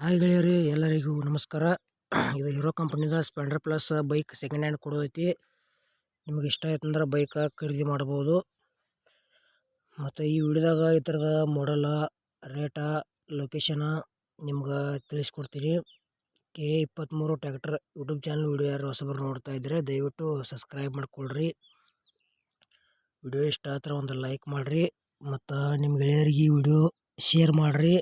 Hi ಗೆಳೆಯರಿ, ಎಲ್ಲರಿಗೂ ನಮಸ್ಕಾರ. ಇದು hero ಕಂಪ್ನಿದ Splendor plus bike second hand ಕೊಡೋದೈತಿ ನಿಮಗೆ ಇಷ್ಟ ಆಯ್ತಂದ್ರೆ ಬೈಕ್ ಖರೀದಿ ಮಾಡ್ಬೋದು. ಮತ್ತು ಈ ವಿಡಿಯೋದಾಗ ಈ ಥರದ ಮಾಡಲ ರೇಟ ಲೊಕೇಶನ ನಿಮ್ಗೆ ತಿಳಿಸ್ಕೊಡ್ತೀನಿ. ಕೆ ಇಪ್ಪತ್ತ್ಮೂರು ಟ್ಯಾಕ್ಟರ್ ಯೂಟ್ಯೂಬ್ ಚಾನಲ್ ವಿಡಿಯೋ ಯಾರು ಹೊಸಬರು ನೋಡ್ತಾ ಇದ್ದರೆ ದಯವಿಟ್ಟು ಸಬ್ಸ್ಕ್ರೈಬ್ ಮಾಡ್ಕೊಳ್ರಿ. ವಿಡಿಯೋ ಇಷ್ಟ ಆದ್ರೆ ಒಂದು ಲೈಕ್ ಮಾಡಿರಿ. ಮತ್ತು ನಿಮ್ಮ ಗೆಳೆಯರಿಗೆ ಈ ವಿಡಿಯೋ ಶೇರ್ ಮಾಡಿರಿ.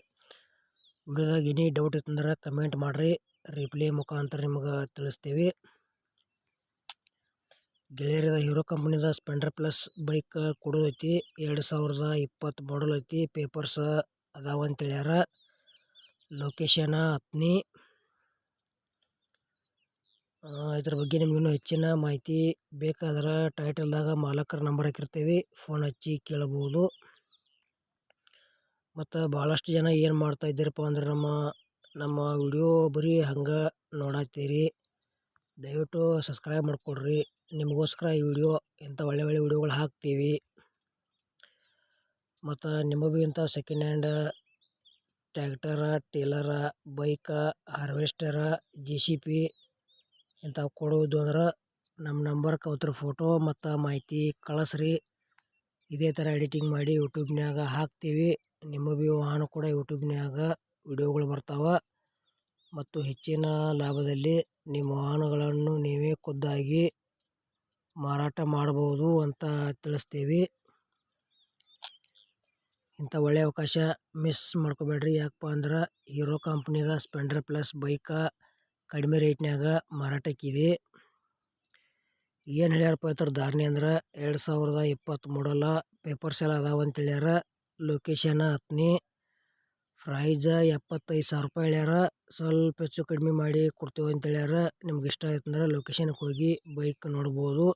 ವಿಡಿಯೋದಾಗ ಏನೇ ಡೌಟ್ ಇತ್ತಂದ್ರೆ ಕಮೆಂಟ್ ಮಾಡಿರಿ ರಿಪ್ಲೈ ಮುಖಾಂತರ ನಿಮಗೆ ತಿಳಿಸ್ತೀವಿ. ಗೆಳೆಯರದ ಹೀರೋ ಕಂಪ್ನಿದ ಸ್ಪೆಂಡರ್ ಪ್ಲಸ್ ಬೈಕ್ ಕೊಡೋದೈತಿ ಎರಡು ಸಾವಿರದ ಇಪ್ಪತ್ತು ಮಾಡಲ್ ಐತಿ ಪೇಪರ್ಸ್ ಅದಾವ ಅಂತ ಹೇಳ್ಯಾರ ಲೊಕೇಶನ ಹತ್ನಿ ಇದ್ರ ಬಗ್ಗೆ ನಿಮ್ಗೆ ಇನ್ನೂ ಹೆಚ್ಚಿನ ಮಾಹಿತಿ ಬೇಕಾದ್ರೆ ಟೈಟಲ್ದಾಗ ಮಾಲಕರ ನಂಬರ್ ಹಾಕಿರ್ತೀವಿ ಫೋನ್ ಹಚ್ಚಿ ಕೇಳಬಹುದು. ಮತ್ತು ಭಾಳಷ್ಟು ಜನ ಏನು ಮಾಡ್ತಾ ಇದ್ದೀರಪ್ಪ ಅಂದ್ರೆ ನಮ್ಮ ನಮ್ಮ ವಿಡಿಯೋ ಬರೀ ಹಂಗೆ ನೋಡತ್ತೀರಿ. ದಯವಿಟ್ಟು ಸಬ್ಸ್ಕ್ರೈಬ್ ಮಾಡಿಕೊಡ್ರಿ. ನಿಮಗೋಸ್ಕರ ಈ ವಿಡಿಯೋ ಇಂಥ ಒಳ್ಳೆ ಒಳ್ಳೆ ವಿಡಿಯೋಗಳು ಹಾಕ್ತೀವಿ. ಮತ್ತು ನಿಮಗೆ ಇಂಥ second hand tractor trailer bike harvester J C B ಇಂಥವು ಕೊಡುವುದು ಅಂದ್ರೆ ನಮ್ಮ ನಂಬರ್ ಅವತ್ರ ಫೋಟೋ ಮತ್ತು ಮಾಹಿತಿ ಕಳಿಸ್ರಿ. ಇದೇ ಥರ ಎಡಿಟಿಂಗ್ ಮಾಡಿ ಯೂಟ್ಯೂಬ್ನ್ಯಾಗ ಹಾಕ್ತೀವಿ. ನಿಮ್ಮ ಭೀ ವಾಹನ ಕೂಡ ಯೂಟ್ಯೂಬ್ನ್ಯಾಗ ವಿಡಿಯೋಗಳು ಬರ್ತಾವೆ. ಮತ್ತು ಹೆಚ್ಚಿನ ಲಾಭದಲ್ಲಿ ನಿಮ್ಮ ವಾಹನಗಳನ್ನು ನೀವೇ ಖುದ್ದಾಗಿ ಮಾರಾಟ ಮಾಡ್ಬೋದು ಅಂತ ತಿಳಿಸ್ತೀವಿ. ಇಂಥ ಒಳ್ಳೆಯ ಅವಕಾಶ ಮಿಸ್ ಮಾಡ್ಕೋಬೇಡ್ರಿ. ಯಾಕಪ್ಪ ಅಂದ್ರೆ ಹೀರೋ ಕಂಪ್ನಿದ ಸ್ಪೆಂಡರ್ ಪ್ಲಸ್ ಬೈಕ ಕಡಿಮೆ ರೇಟ್ನ್ಯಾಗ ಮಾರಾಟಕ್ಕಿದೆ. ಏನು ಹೇಳ್ಯಾರಪ್ಪ ಇದ್ರ ಧಾರಣೆ ಅಂದ್ರೆ ಎರಡು ಸಾವಿರದ ಇಪ್ಪತ್ತು ಮಾಡಲ ಪೇಪರ್ಸ್ ಎಲ್ಲ ಅದಾವ ಅಂತ ಹೇಳ್ಯಾರ. ಲೊಕೇಶನ್ ಹತ್ನಿ ಪ್ರೈಜ ಎಪ್ಪತ್ತೈದು ಸಾವಿರ ರೂಪಾಯಿ ಹೇಳ್ಯಾರ. ಸ್ವಲ್ಪ ಹೆಚ್ಚು ಕಡಿಮೆ ಮಾಡಿ ಕೊಡ್ತೇವೆ ಅಂತ ಹೇಳ್ಯಾರ. ನಿಮ್ಗೆ ಇಷ್ಟ ಆಯ್ತು ಅಂದ್ರೆ ಲೊಕೇಶನ್ಗೆ ಹೋಗಿ ಬೈಕ್ ನೋಡ್ಬೋದು.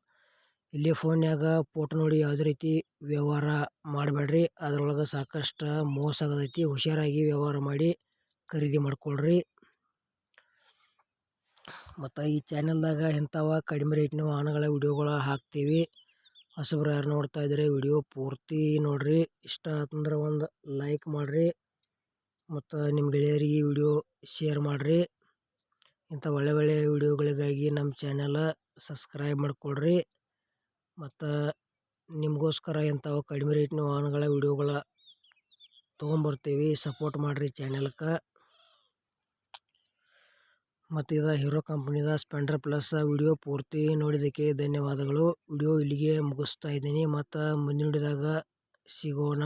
ಇಲ್ಲಿ ಫೋನ್ಯಾಗ ಫೋಟೋ ನೋಡಿ ಯಾವುದೇ ರೀತಿ ವ್ಯವಹಾರ ಮಾಡಬೇಡ್ರಿ ಅದರೊಳಗೆ ಸಾಕಷ್ಟು ಮೋಸ ಆಗದೈತಿ. ಹುಷಾರಾಗಿ ವ್ಯವಹಾರ ಮಾಡಿ ಖರೀದಿ ಮಾಡ್ಕೊಳ್ರಿ. ಮತ್ತು ಈ ಚಾನೆಲ್ದಾಗ ಇಂಥವ ಕಡಿಮೆ ರೇಟ್ನ ವಾಹನಗಳ ವೀಡಿಯೋಗಳು ಹಾಕ್ತೀವಿ. ಹೊಸಬ್ರು ಯಾರು ನೋಡ್ತಾ ಇದ್ದಾರೆ ವಿಡಿಯೋ ಪೂರ್ತಿ ನೋಡಿರಿ. ಇಷ್ಟ ಆತಂದ್ರೆ ಒಂದು ಲೈಕ್ ಮಾಡಿರಿ. ಮತ್ತು ನಿಮ್ಮ ಗೆಳೆಯರಿಗೆ ಈ ವಿಡಿಯೋ ಶೇರ್ ಮಾಡಿರಿ. ಇಂಥ ಒಳ್ಳೆ ಒಳ್ಳೆ ವಿಡಿಯೋಗಳಿಗಾಗಿ ನಮ್ಮ ಚಾನಲ ಸಬ್ಸ್ಕ್ರೈಬ್ ಮಾಡಿಕೊಡ್ರಿ. ಮತ್ತು ನಿಮಗೋಸ್ಕರ ಇಂಥವು ಕಡಿಮೆ ರೇಟ್ನ ವಾಹನಗಳ ವಿಡಿಯೋಗಳ ತೊಗೊಂಬರ್ತೀವಿ. ಸಪೋರ್ಟ್ ಮಾಡಿರಿ ಚಾನಲ್ಗೆ ಮತ್ತು ಇದು ಹೀರೋ ಕಂಪ್ನಿದ ಸ್ಪೆಂಡರ್ ಪ್ಲಸ್ ವಿಡಿಯೋ ಪೂರ್ತಿ ನೋಡಿದ್ದಕ್ಕೆ ಧನ್ಯವಾದಗಳು. ವಿಡಿಯೋ ಇಲ್ಲಿಗೆ ಮುಗಿಸ್ತಾ ಇದ್ದೀನಿ. ಮತ್ತು ಮುಂದಿನ ವಿಡಿಯೋದಾಗ ಸಿಗೋಣ.